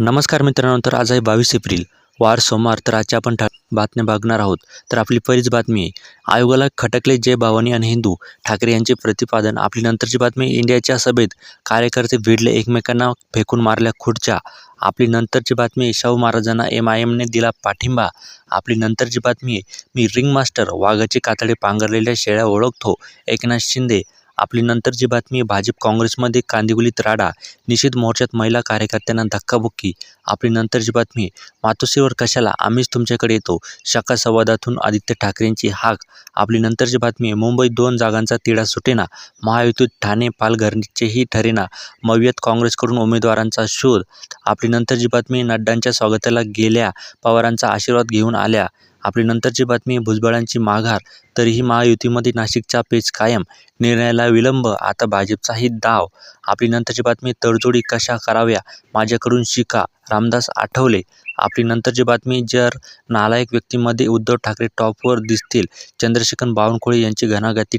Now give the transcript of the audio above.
नमस्कार मित्रांनो तर आज आहे बावीस एप्रिल वार सोमवार तर आजच्या आपण ठा बातम्या बघणार आहोत. तर आपली पहिलीच बातमी आहे. आयोगाला खटकले जय भावानी आणि हिंदू ठाकरे यांचे प्रतिपादन. आपली नंतरची बातमी इंडियाच्या सभेत कार्यकर्ते भिडले एकमेकांना फेकून मारल्या खुर्च्या. आपली नंतरची बातमी आहे शाहू महाराजांना एम आय एमने दिला पाठिंबा. आपली नंतरची बातमी आहे मी रिंग मास्टर वाघाचे कातडे पांघरलेल्या शेळ्या ओळखतो. एकनाथ शिंदे आपली नंतरची बातमी भाजप काँग्रेसमध्ये कांदिवलीत राडा निषेध मोर्चात महिला कार्यकर्त्यांना धक्काबुक्की. आपली नंतरची बातमी मातोश्रीवर कशाला आम्हीच तुमच्याकडे येतो? शका संवादातून आदित्य ठाकरेंची हाक. आपली नंतरची बातमी मुंबईत दोन जागांचा तिढा सुटेना महायुतीत ठाणे पालघरचेही ठरेना मव्यत काँग्रेसकडून उमेदवारांचा शोध. आपली नंतरची बातमी नड्डांच्या स्वागताला गेल्या पवारांचा आशीर्वाद घेऊन आल्या. आपली नंतरची बातमी भुजबळांची माघार. तरीही महायुतीमध्ये नाशिकचा पेच कायम. निर्णयाला विलंब आता भाजपचाही डाव आपली नंतरची बातमी तडजोडी कशा कराव्या? माझ्याकडून शिका. रामदास आठवले. आपली नंतरची बातमी जर नालायक व्यक्तीमध्ये उद्धव ठाकरे टॉपवर दिसतील. चंद्रशेखर बावनकुळे यांची घणाघाती